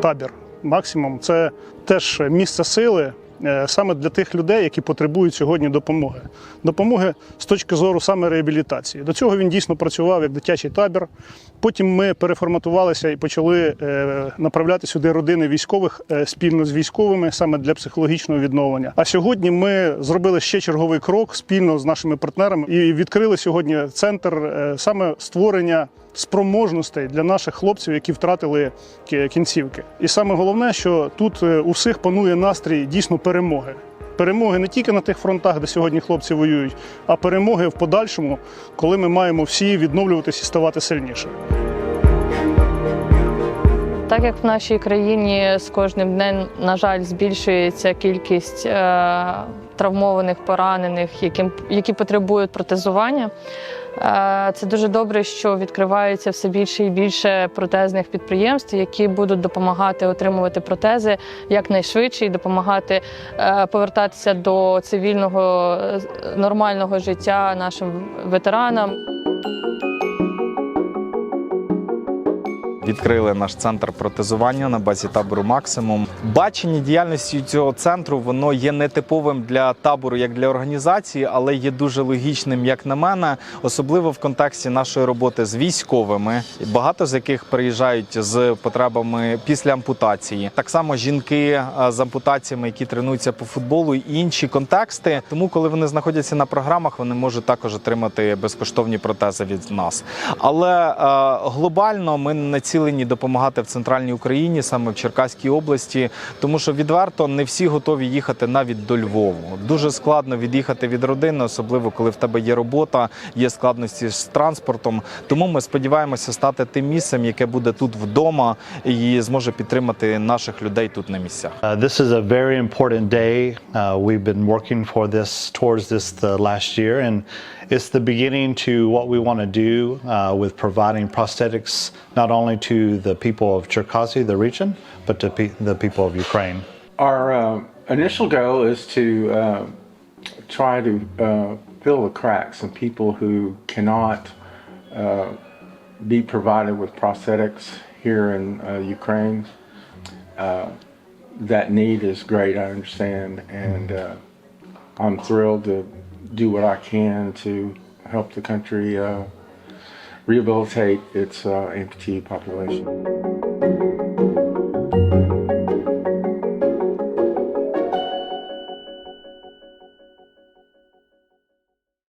табір. Максимум це теж місце сили саме для тих людей, які потребують сьогодні допомоги. Допомоги з точки зору саме реабілітації. До цього він дійсно працював як дитячий табір. Потім ми переформатувалися і почали е, направляти сюди родини військових е, спільно з військовими саме для психологічного відновлення. А сьогодні ми зробили ще черговий крок спільно з нашими партнерами і відкрили сьогодні центр е, саме створення спроможностей для наших хлопців, які втратили кінцівки. І саме головне, що тут е, у всіх панує настрій дійсно перемоги. Перемоги не тільки на тих фронтах, де сьогодні хлопці воюють, а перемоги в подальшому, коли ми маємо всі відновлюватись і ставати сильніше. Так як в нашій країні з кожним днем, на жаль, збільшується кількість е, травмованих, поранених, яким, які потребують протезування. Е, Це дуже добре, що відкривається все більше і більше протезних підприємств, які будуть допомагати отримувати протези якнайшвидше і допомагати е, повертатися до цивільного е, нормального життя нашим ветеранам. Відкрили наш центр протезування на базі табору Максимум. Бачення діяльності цього центру воно є нетиповим для табору як для організації, але є дуже логічним, як на мене, особливо в контексті нашої роботи з військовими, багато з яких приїжджають з потребами після ампутації. Так само жінки з ампутаціями, які тренуються по футболу, і інші контексти. Тому, коли вони знаходяться на програмах, вони можуть також отримати безкоштовні протези від нас. Але е, глобально ми націлені допомагати в центральній Україні, саме в Черкаській області, тому що відверто не всі готові їхати навіть до Львову. Дуже складно від'їхати від родини, особливо коли в тебе є робота, є складності з транспортом. Тому ми сподіваємося стати тим місцем, яке буде тут вдома і зможе підтримати наших людей тут на місцях. Uh, this is a very important day. Uh, we've been working for this towards this the last year, and it's the beginning to what we want to do uh, with providing prosthetics not only to the people of Cherkasy, the region, but to pe- the people of Ukraine. Our uh, initial goal is to uh, try to uh, fill the cracks in people who cannot uh, be provided with prosthetics here in uh, Ukraine. Uh, that need is great, I understand, and I'm thrilled to do what I can to help the country rehabilitate its uh, amputee population.